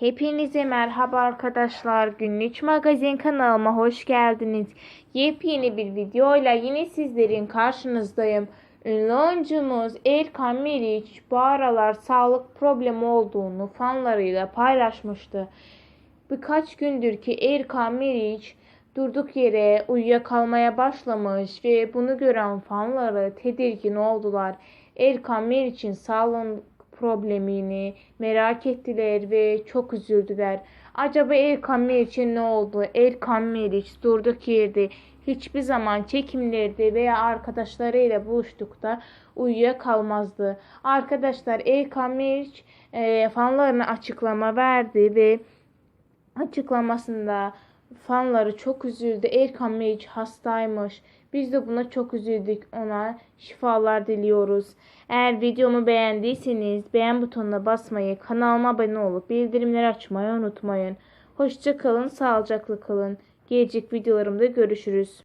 Hepinize merhaba arkadaşlar. Günlük Magazin kanalıma hoş geldiniz. Yepyeni bir videoyla yine sizlerin karşınızdayım. Ünlü oyuncumuz Erkan Meriç bu aralar sağlık problemi olduğunu fanlarıyla paylaşmıştı. Birkaç gündür ki Erkan Meriç durduk yere uyuyakalmaya başlamış ve bunu gören fanları tedirgin oldular. Erkan Meriç'in sağlık problemini merak ettiler ve çok üzüldüler. Acaba Erkan Meriç'e ne oldu? Erkan Meriç durduk yerde hiçbir zaman çekimlerde veya arkadaşlarıyla buluştukta uyuyakalmazdı. Arkadaşlar Erkan Meriç e, fanlarına açıklama verdi ve açıklamasında fanları çok üzüldü. Erkan Meriç hastaymış. Biz de buna çok üzüldük. Ona şifalar diliyoruz. Eğer videomu beğendiyseniz beğen butonuna basmayı, kanalıma abone olup bildirimleri açmayı unutmayın. Hoşça kalın, sağlıcakla kalın. Gelecek videolarımda görüşürüz.